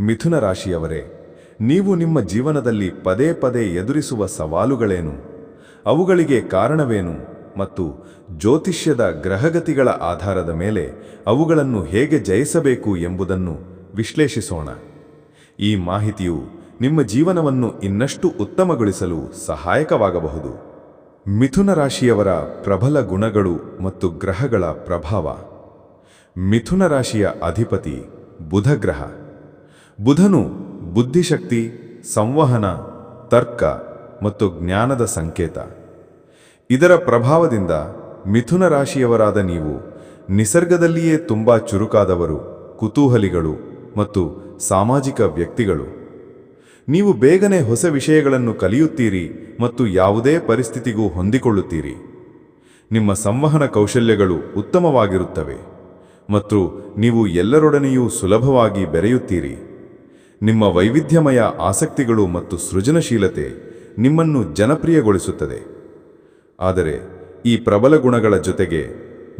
ಮಿಥುನ ರಾಶಿಯವರೇ, ನೀವು ನಿಮ್ಮ ಜೀವನದಲ್ಲಿ ಪದೇ ಪದೇ ಎದುರಿಸುವ ಸವಾಲುಗಳೇನು? ಅವುಗಳಿಗೆ ಕಾರಣವೇನು? ಮತ್ತು ಜ್ಯೋತಿಷ್ಯದ ಗ್ರಹಗತಿಗಳ ಆಧಾರದ ಮೇಲೆ ಅವುಗಳನ್ನು ಹೇಗೆ ಜಯಿಸಬೇಕು ಎಂಬುದನ್ನು ವಿಶ್ಲೇಷಿಸೋಣ. ಈ ಮಾಹಿತಿಯು ನಿಮ್ಮ ಜೀವನವನ್ನು ಇನ್ನಷ್ಟು ಉತ್ತಮಗೊಳಿಸಲು ಸಹಾಯಕವಾಗಬಹುದು. ಮಿಥುನ ರಾಶಿಯವರ ಪ್ರಬಲ ಗುಣಗಳು ಮತ್ತು ಗ್ರಹಗಳ ಪ್ರಭಾವ. ಮಿಥುನ ರಾಶಿಯ ಅಧಿಪತಿ ಬುಧ ಗ್ರಹ. ಬುಧನು ಬುದ್ಧಿಶಕ್ತಿ, ಸಂವಹನ, ತರ್ಕ ಮತ್ತು ಜ್ಞಾನದ ಸಂಕೇತ. ಇದರ ಪ್ರಭಾವದಿಂದ ಮಿಥುನ ರಾಶಿಯವರಾದ ನೀವು ನಿಸರ್ಗದಲ್ಲಿಯೇ ತುಂಬ ಚುರುಕಾದವರು, ಕುತೂಹಲಿಗಳು ಮತ್ತು ಸಾಮಾಜಿಕ ವ್ಯಕ್ತಿಗಳು. ನೀವು ಬೇಗನೆ ಹೊಸ ವಿಷಯಗಳನ್ನು ಕಲಿಯುತ್ತೀರಿ ಮತ್ತು ಯಾವುದೇ ಪರಿಸ್ಥಿತಿಗೂ ಹೊಂದಿಕೊಳ್ಳುತ್ತೀರಿ. ನಿಮ್ಮ ಸಂವಹನ ಕೌಶಲ್ಯಗಳು ಉತ್ತಮವಾಗಿರುತ್ತವೆ ಮತ್ತು ನೀವು ಎಲ್ಲರೊಡನೆಯೂ ಸುಲಭವಾಗಿ ಬೆರೆಯುತ್ತೀರಿ. ನಿಮ್ಮ ವೈವಿಧ್ಯಮಯ ಆಸಕ್ತಿಗಳು ಮತ್ತು ಸೃಜನಶೀಲತೆ ನಿಮ್ಮನ್ನು ಜನಪ್ರಿಯಗೊಳಿಸುತ್ತದೆ. ಆದರೆ ಈ ಪ್ರಬಲ ಗುಣಗಳ ಜೊತೆಗೆ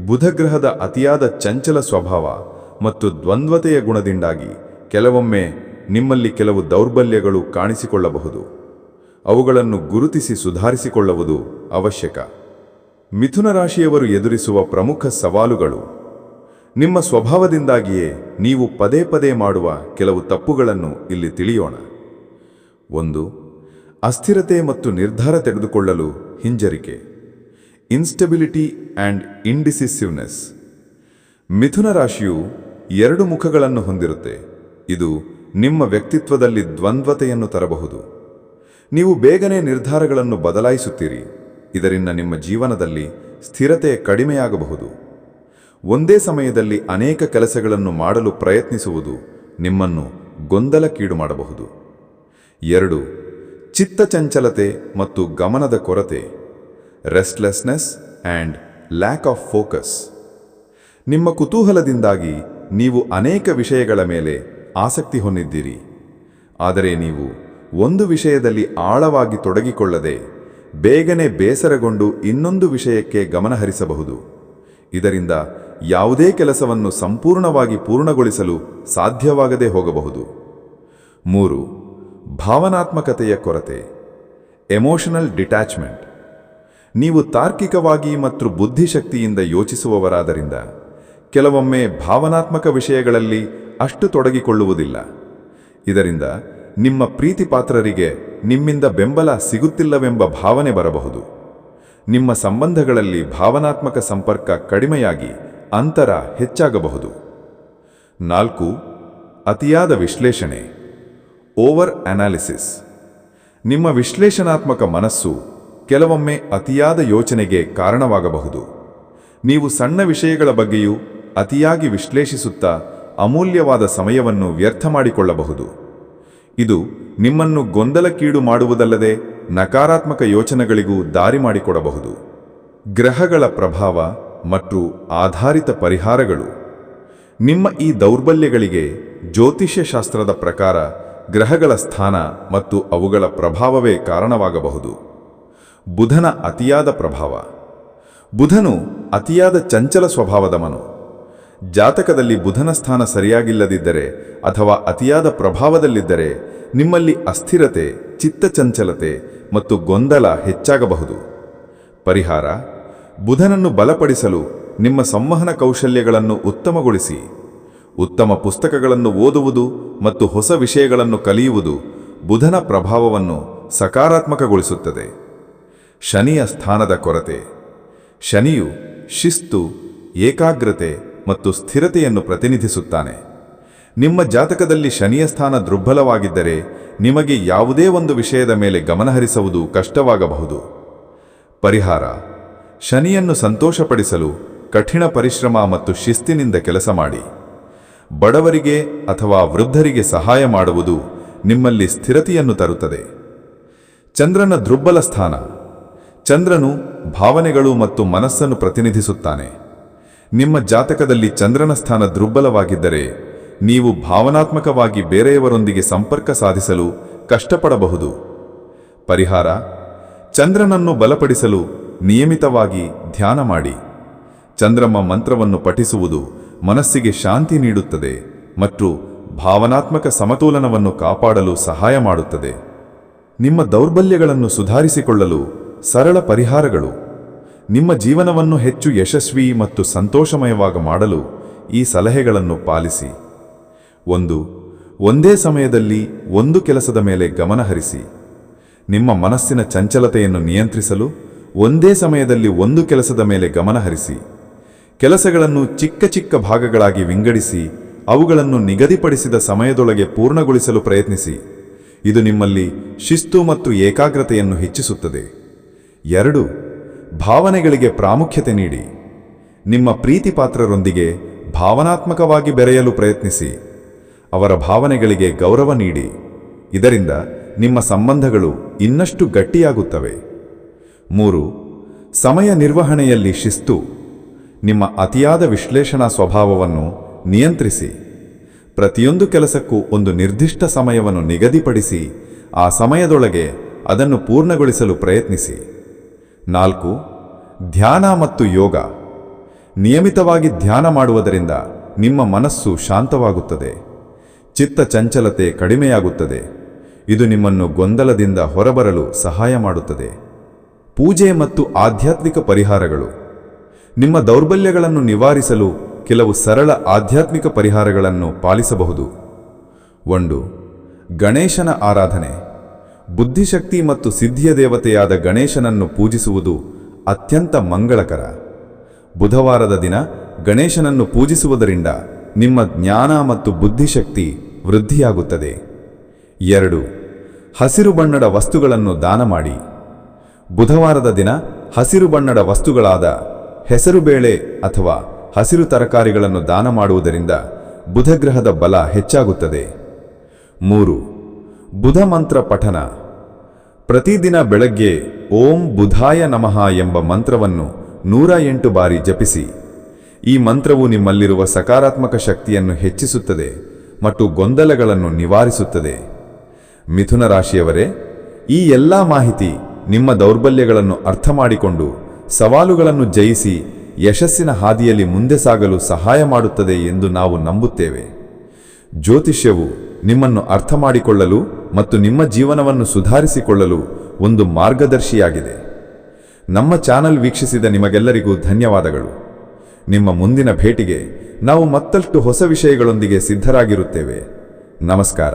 ಬುಧಗ್ರಹದ ಅತಿಯಾದ ಚಂಚಲ ಸ್ವಭಾವ ಮತ್ತು ದ್ವಂದ್ವತೆಯ ಗುಣದಿಂದಾಗಿ ಕೆಲವೊಮ್ಮೆ ನಿಮ್ಮಲ್ಲಿ ಕೆಲವು ದೌರ್ಬಲ್ಯಗಳು ಕಾಣಿಸಿಕೊಳ್ಳಬಹುದು. ಅವುಗಳನ್ನು ಗುರುತಿಸಿ ಸುಧಾರಿಸಿಕೊಳ್ಳುವುದು ಅವಶ್ಯಕ. ಮಿಥುನ ರಾಶಿಯವರು ಎದುರಿಸುವ ಪ್ರಮುಖ ಸವಾಲುಗಳು ನಿಮ್ಮ ಸ್ವಭಾವದಿಂದಾಗಿಯೇ ನೀವು ಪದೇ ಪದೇ ಮಾಡುವ ಕೆಲವು ತಪ್ಪುಗಳನ್ನು ಇಲ್ಲಿ ತಿಳಿಯೋಣ. ಒಂದು, ಅಸ್ಥಿರತೆ ಮತ್ತು ನಿರ್ಧಾರ ತೆಗೆದುಕೊಳ್ಳಲು ಹಿಂಜರಿಕೆ. ಇನ್ಸ್ಟೆಬಿಲಿಟಿ ಆ್ಯಂಡ್ ಇಂಡಿಸಿಸಿವ್ನೆಸ್ ಮಿಥುನ ರಾಶಿಯು ಎರಡು ಮುಖಗಳನ್ನು ಹೊಂದಿರುತ್ತೆ. ಇದು ನಿಮ್ಮ ವ್ಯಕ್ತಿತ್ವದಲ್ಲಿ ದ್ವಂದ್ವತೆಯನ್ನು ತರಬಹುದು. ನೀವು ಬೇಗನೆ ನಿರ್ಧಾರಗಳನ್ನು ಬದಲಾಯಿಸುತ್ತೀರಿ. ಇದರಿಂದ ನಿಮ್ಮ ಜೀವನದಲ್ಲಿ ಸ್ಥಿರತೆ ಕಡಿಮೆಯಾಗಬಹುದು. ಒಂದೇ ಸಮಯದಲ್ಲಿ ಅನೇಕ ಕೆಲಸಗಳನ್ನು ಮಾಡಲು ಪ್ರಯತ್ನಿಸುವುದು ನಿಮ್ಮನ್ನು ಗೊಂದಲಕ್ಕೀಡು ಮಾಡಬಹುದು. ಎರಡು ಚಿತ್ತಚಂಚಲತೆ ಮತ್ತು ಗಮನದ ಕೊರತೆ restlessness and lack of focus ನಿಮ್ಮ ಕುತೂಹಲದಿಂದಾಗಿ ನೀವು ಅನೇಕ ವಿಷಯಗಳ ಮೇಲೆ ಆಸಕ್ತಿ ಹೊಂದಿದ್ದೀರಿ. ಆದರೆ ನೀವು ಒಂದು ವಿಷಯದಲ್ಲಿ ಆಳವಾಗಿ ತೊಡಗಿಕೊಳ್ಳದೆ ಬೇಗನೆ ಬೇಸರಗೊಂಡು ಇನ್ನೊಂದು ವಿಷಯಕ್ಕೆ ಗಮನಹರಿಸಬಹುದು. ಇದರಿಂದ ಯಾವುದೇ ಕೆಲಸವನ್ನು ಸಂಪೂರ್ಣವಾಗಿ ಪೂರ್ಣಗೊಳಿಸಲು ಸಾಧ್ಯವಾಗದೆ ಹೋಗಬಹುದು. ಮೂರು, ಭಾವನಾತ್ಮಕತೆಯ ಕೊರತೆ. ಎಮೋಷನಲ್ ಡಿಟ್ಯಾಚ್ಮೆಂಟ್ ನೀವು ತಾರ್ಕಿಕವಾಗಿ ಮತ್ತು ಬುದ್ಧಿಶಕ್ತಿಯಿಂದ ಯೋಚಿಸುವವರಾದರಿಂದ ಕೆಲವೊಮ್ಮೆ ಭಾವನಾತ್ಮಕ ವಿಷಯಗಳಲ್ಲಿ ಅಷ್ಟು ತೊಡಗಿಕೊಳ್ಳುವುದಿಲ್ಲ. ಇದರಿಂದ ನಿಮ್ಮ ಪ್ರೀತಿಪಾತ್ರರಿಗೆ ನಿಮ್ಮಿಂದ ಬೆಂಬಲ ಸಿಗುತ್ತಿಲ್ಲವೆಂಬ ಭಾವನೆ ಬರಬಹುದು. ನಿಮ್ಮ ಸಂಬಂಧಗಳಲ್ಲಿ ಭಾವನಾತ್ಮಕ ಸಂಪರ್ಕ ಕಡಿಮೆಯಾಗಿ ಅಂತರ ಹೆಚ್ಚಾಗಬಹುದು. ನಾಲ್ಕು, ಅತಿಯಾದ ವಿಶ್ಲೇಷಣೆ. Over analysis. ನಿಮ್ಮ ವಿಶ್ಲೇಷಣಾತ್ಮಕ ಮನಸ್ಸು ಕೆಲವೊಮ್ಮೆ ಅತಿಯಾದ ಯೋಚನೆಗೆ ಕಾರಣವಾಗಬಹುದು. ನೀವು ಸಣ್ಣ ವಿಷಯಗಳ ಬಗ್ಗೆಯೂ ಅತಿಯಾಗಿ ವಿಶ್ಲೇಷಿಸುತ್ತಾ ಅಮೂಲ್ಯವಾದ ಸಮಯವನ್ನು ವ್ಯರ್ಥ ಮಾಡಿಕೊಳ್ಳಬಹುದು. ಇದು ನಿಮ್ಮನ್ನು ಗೊಂದಲಕ್ಕೀಡು ಮಾಡುವುದಲ್ಲದೆ ನಕಾರಾತ್ಮಕ ಯೋಚನೆಗಳಿಗೂ ದಾರಿ ಮಾಡಿಕೊಡಬಹುದು. ಗ್ರಹಗಳ ಪ್ರಭಾವ ಮತ್ತು ಆಧಾರಿತ ಪರಿಹಾರಗಳು. ನಿಮ್ಮ ಈ ದೌರ್ಬಲ್ಯಗಳಿಗೆ ಜ್ಯೋತಿಷ್ಯಶಾಸ್ತ್ರದ ಪ್ರಕಾರ ಗ್ರಹಗಳ ಸ್ಥಾನ ಮತ್ತು ಅವುಗಳ ಪ್ರಭಾವವೇ ಕಾರಣವಾಗಬಹುದು. ಬುಧನ ಅತಿಯಾದ ಪ್ರಭಾವ. ಬುಧನು ಅತಿಯಾದ ಚಂಚಲ ಸ್ವಭಾವದ ಮನು. ಜಾತಕದಲ್ಲಿ ಬುಧನ ಸ್ಥಾನ ಸರಿಯಾಗಿಲ್ಲದಿದ್ದರೆ ಅಥವಾ ಅತಿಯಾದ ಪ್ರಭಾವದಲ್ಲಿದ್ದರೆ ನಿಮ್ಮಲ್ಲಿ ಅಸ್ಥಿರತೆ, ಚಿತ್ತಚಂಚಲತೆ ಮತ್ತು ಗೊಂದಲ ಹೆಚ್ಚಾಗಬಹುದು. ಪರಿಹಾರ. ಬುಧನನ್ನು ಬಲಪಡಿಸಲು ನಿಮ್ಮ ಸಂವಹನ ಕೌಶಲ್ಯಗಳನ್ನು ಉತ್ತಮಗೊಳಿಸಿ. ಉತ್ತಮ ಪುಸ್ತಕಗಳನ್ನು ಓದುವುದು ಮತ್ತು ಹೊಸ ವಿಷಯಗಳನ್ನು ಕಲಿಯುವುದು ಬುಧನ ಪ್ರಭಾವವನ್ನು ಸಕಾರಾತ್ಮಕಗೊಳಿಸುತ್ತದೆ. ಶನಿಯ ಸ್ಥಾನದ ಕೊರತೆ. ಶನಿಯು ಶಿಸ್ತು, ಏಕಾಗ್ರತೆ ಮತ್ತು ಸ್ಥಿರತೆಯನ್ನು ಪ್ರತಿನಿಧಿಸುತ್ತಾನೆ. ನಿಮ್ಮ ಜಾತಕದಲ್ಲಿ ಶನಿಯ ಸ್ಥಾನ ದುರ್ಬಲವಾಗಿದ್ದರೆ ನಿಮಗೆ ಯಾವುದೇ ಒಂದು ವಿಷಯದ ಮೇಲೆ ಗಮನಹರಿಸುವುದು ಕಷ್ಟವಾಗಬಹುದು. ಪರಿಹಾರ. ಶನಿಯನ್ನು ಸಂತೋಷಪಡಿಸಲು ಕಠಿಣ ಪರಿಶ್ರಮ ಮತ್ತು ಶಿಸ್ತಿನಿಂದ ಕೆಲಸ ಮಾಡಿ. ಬಡವರಿಗೆ ಅಥವಾ ವೃದ್ಧರಿಗೆ ಸಹಾಯ ಮಾಡುವುದು ನಿಮ್ಮಲ್ಲಿ ಸ್ಥಿರತೆಯನ್ನು ತರುತ್ತದೆ. ಚಂದ್ರನ ದುರ್ಬಲ ಸ್ಥಾನ. ಚಂದ್ರನು ಭಾವನೆಗಳು ಮತ್ತು ಮನಸ್ಸನ್ನು ಪ್ರತಿನಿಧಿಸುತ್ತಾನೆ. ನಿಮ್ಮ ಜಾತಕದಲ್ಲಿ ಚಂದ್ರನ ಸ್ಥಾನ ದುರ್ಬಲವಾಗಿದ್ದರೆ ನೀವು ಭಾವನಾತ್ಮಕವಾಗಿ ಬೇರೆಯವರೊಂದಿಗೆ ಸಂಪರ್ಕ ಸಾಧಿಸಲು ಕಷ್ಟಪಡಬಹುದು. ಪರಿಹಾರ. ಚಂದ್ರನನ್ನು ಬಲಪಡಿಸಲು ನಿಯಮಿತವಾಗಿ ಧ್ಯಾನ ಮಾಡಿ. ಚಂದ್ರಮ್ಮ ಮಂತ್ರವನ್ನು ಪಠಿಸುವುದು ಮನಸ್ಸಿಗೆ ಶಾಂತಿ ನೀಡುತ್ತದೆ ಮತ್ತು ಭಾವನಾತ್ಮಕ ಸಮತೋಲನವನ್ನು ಕಾಪಾಡಲು ಸಹಾಯ ಮಾಡುತ್ತದೆ. ನಿಮ್ಮ ದೌರ್ಬಲ್ಯಗಳನ್ನು ಸುಧಾರಿಸಿಕೊಳ್ಳಲು ಸರಳ ಪರಿಹಾರಗಳು. ನಿಮ್ಮ ಜೀವನವನ್ನು ಹೆಚ್ಚು ಯಶಸ್ವಿ ಮತ್ತು ಸಂತೋಷಮಯವಾಗ ಮಾಡಲು ಈ ಸಲಹೆಗಳನ್ನು ಪಾಲಿಸಿ. ಒಂದು, ಒಂದೇ ಸಮಯದಲ್ಲಿ ಒಂದು ಕೆಲಸದ ಮೇಲೆ ಗಮನಹರಿಸಿ. ನಿಮ್ಮ ಮನಸ್ಸಿನ ಚಂಚಲತೆಯನ್ನು ನಿಯಂತ್ರಿಸಲು ಒಂದೇ ಸಮಯದಲ್ಲಿ ಒಂದು ಕೆಲಸದ ಮೇಲೆ ಗಮನಹರಿಸಿ ಕೆಲಸಗಳನ್ನು ಚಿಕ್ಕ ಚಿಕ್ಕ ಭಾಗಗಳಾಗಿ ವಿಂಗಡಿಸಿ, ಅವುಗಳನ್ನು ನಿಗದಿಪಡಿಸಿದ ಸಮಯದೊಳಗೆ ಪೂರ್ಣಗೊಳಿಸಲು ಪ್ರಯತ್ನಿಸಿ. ಇದು ನಿಮ್ಮಲ್ಲಿ ಶಿಸ್ತು ಮತ್ತು ಏಕಾಗ್ರತೆಯನ್ನು ಹೆಚ್ಚಿಸುತ್ತದೆ. ಎರಡು, ಭಾವನೆಗಳಿಗೆ ಪ್ರಾಮುಖ್ಯತೆ ನೀಡಿ. ನಿಮ್ಮ ಪ್ರೀತಿಪಾತ್ರರೊಂದಿಗೆ ಭಾವನಾತ್ಮಕವಾಗಿ ಬೆರೆಯಲು ಪ್ರಯತ್ನಿಸಿ. ಅವರ ಭಾವನೆಗಳಿಗೆ ಗೌರವ ನೀಡಿ. ಇದರಿಂದ ನಿಮ್ಮ ಸಂಬಂಧಗಳು ಇನ್ನಷ್ಟು ಗಟ್ಟಿಯಾಗುತ್ತವೆ. ಮೂರು, ಸಮಯ ನಿರ್ವಹಣೆಯಲ್ಲಿ ಶಿಸ್ತು. ನಿಮ್ಮ ಅತಿಯಾದ ವಿಶ್ಲೇಷಣಾ ಸ್ವಭಾವವನ್ನು ನಿಯಂತ್ರಿಸಿ. ಪ್ರತಿಯೊಂದು ಕೆಲಸಕ್ಕೂ ಒಂದು ನಿರ್ದಿಷ್ಟ ಸಮಯವನ್ನು ನಿಗದಿಪಡಿಸಿ, ಆ ಸಮಯದೊಳಗೆ ಅದನ್ನು ಪೂರ್ಣಗೊಳಿಸಲು ಪ್ರಯತ್ನಿಸಿ. ನಾಲ್ಕು, ಧ್ಯಾನ ಮತ್ತು ಯೋಗ. ನಿಯಮಿತವಾಗಿ ಧ್ಯಾನ ಮಾಡುವುದರಿಂದ ನಿಮ್ಮ ಮನಸ್ಸು ಶಾಂತವಾಗುತ್ತದೆ. ಚಿತ್ತ ಚಂಚಲತೆ ಕಡಿಮೆಯಾಗುತ್ತದೆ. ಇದು ನಿಮ್ಮನ್ನು ಗೊಂದಲದಿಂದ ಹೊರಬರಲು ಸಹಾಯ ಮಾಡುತ್ತದೆ. ಪೂಜೆ ಮತ್ತು ಆಧ್ಯಾತ್ಮಿಕ ಪರಿಹಾರಗಳು. ನಿಮ್ಮ ದೌರ್ಬಲ್ಯಗಳನ್ನು ನಿವಾರಿಸಲು ಕೆಲವು ಸರಳ ಆಧ್ಯಾತ್ಮಿಕ ಪರಿಹಾರಗಳನ್ನು ಪಾಲಿಸಬಹುದು. ಒಂದು, ಗಣೇಶನ ಆರಾಧನೆ. ಬುದ್ಧಿಶಕ್ತಿ ಮತ್ತು ಸಿದ್ಧಿಯ ದೇವತೆಯಾದ ಗಣೇಶನನ್ನು ಪೂಜಿಸುವುದು ಅತ್ಯಂತ ಮಂಗಳಕರ. ಬುಧವಾರದ ದಿನ ಗಣೇಶನನ್ನು ಪೂಜಿಸುವುದರಿಂದ ನಿಮ್ಮ ಜ್ಞಾನ ಮತ್ತು ಬುದ್ಧಿಶಕ್ತಿ ವೃದ್ಧಿಯಾಗುತ್ತದೆ. ಎರಡು, ಹಸಿರು ಬಣ್ಣದ ವಸ್ತುಗಳನ್ನು ದಾನ ಮಾಡಿ. ಬುಧವಾರದ ದಿನ ಹಸಿರು ಬಣ್ಣದ ವಸ್ತುಗಳಾದ ಹೆಸರುಬೇಳೆ ಅಥವಾ ಹಸಿರು ತರಕಾರಿಗಳನ್ನು ದಾನ ಮಾಡುವುದರಿಂದ ಬುಧಗ್ರಹದ ಬಲ ಹೆಚ್ಚಾಗುತ್ತದೆ. ಮೂರು, ಬುಧ ಮಂತ್ರ ಪಠನ. ಪ್ರತಿದಿನ ಬೆಳಗ್ಗೆ ಓಂ ಬುಧಾಯ ನಮಃ ಎಂಬ ಮಂತ್ರವನ್ನು ನೂರ ಎಂಟು ಬಾರಿ ಜಪಿಸಿ. ಈ ಮಂತ್ರವು ನಿಮ್ಮಲ್ಲಿರುವ ಸಕಾರಾತ್ಮಕ ಶಕ್ತಿಯನ್ನು ಹೆಚ್ಚಿಸುತ್ತದೆ ಮತ್ತು ಗೊಂದಲಗಳನ್ನು ನಿವಾರಿಸುತ್ತದೆ. ಮಿಥುನ ರಾಶಿಯವರೇ, ಈ ಎಲ್ಲ ಮಾಹಿತಿ ನಿಮ್ಮ ದೌರ್ಬಲ್ಯಗಳನ್ನು ಅರ್ಥ ಮಾಡಿಕೊಂಡು ಸವಾಲುಗಳನ್ನು ಜಯಿಸಿ ಯಶಸ್ಸಿನ ಹಾದಿಯಲ್ಲಿ ಮುಂದೆ ಸಾಗಲು ಸಹಾಯ ಮಾಡುತ್ತದೆ ಎಂದು ನಾವು ನಂಬುತ್ತೇವೆ. ಜ್ಯೋತಿಷ್ಯವು ನಿಮ್ಮನ್ನು ಅರ್ಥ ಮಾಡಿಕೊಳ್ಳಲು ಮತ್ತು ನಿಮ್ಮ ಜೀವನವನ್ನು ಸುಧಾರಿಸಿಕೊಳ್ಳಲು ಒಂದು ಮಾರ್ಗದರ್ಶಿಯಾಗಿದೆ. ನಮ್ಮ ಚಾನಲ್ ವೀಕ್ಷಿಸಿದ ನಿಮಗೆಲ್ಲರಿಗೂ ಧನ್ಯವಾದಗಳು. ನಿಮ್ಮ ಮುಂದಿನ ಭೇಟಿಗೆ ನಾವು ಮತ್ತಷ್ಟು ಹೊಸ ವಿಷಯಗಳೊಂದಿಗೆ ಸಿದ್ಧರಾಗಿರುತ್ತೇವೆ. ನಮಸ್ಕಾರ.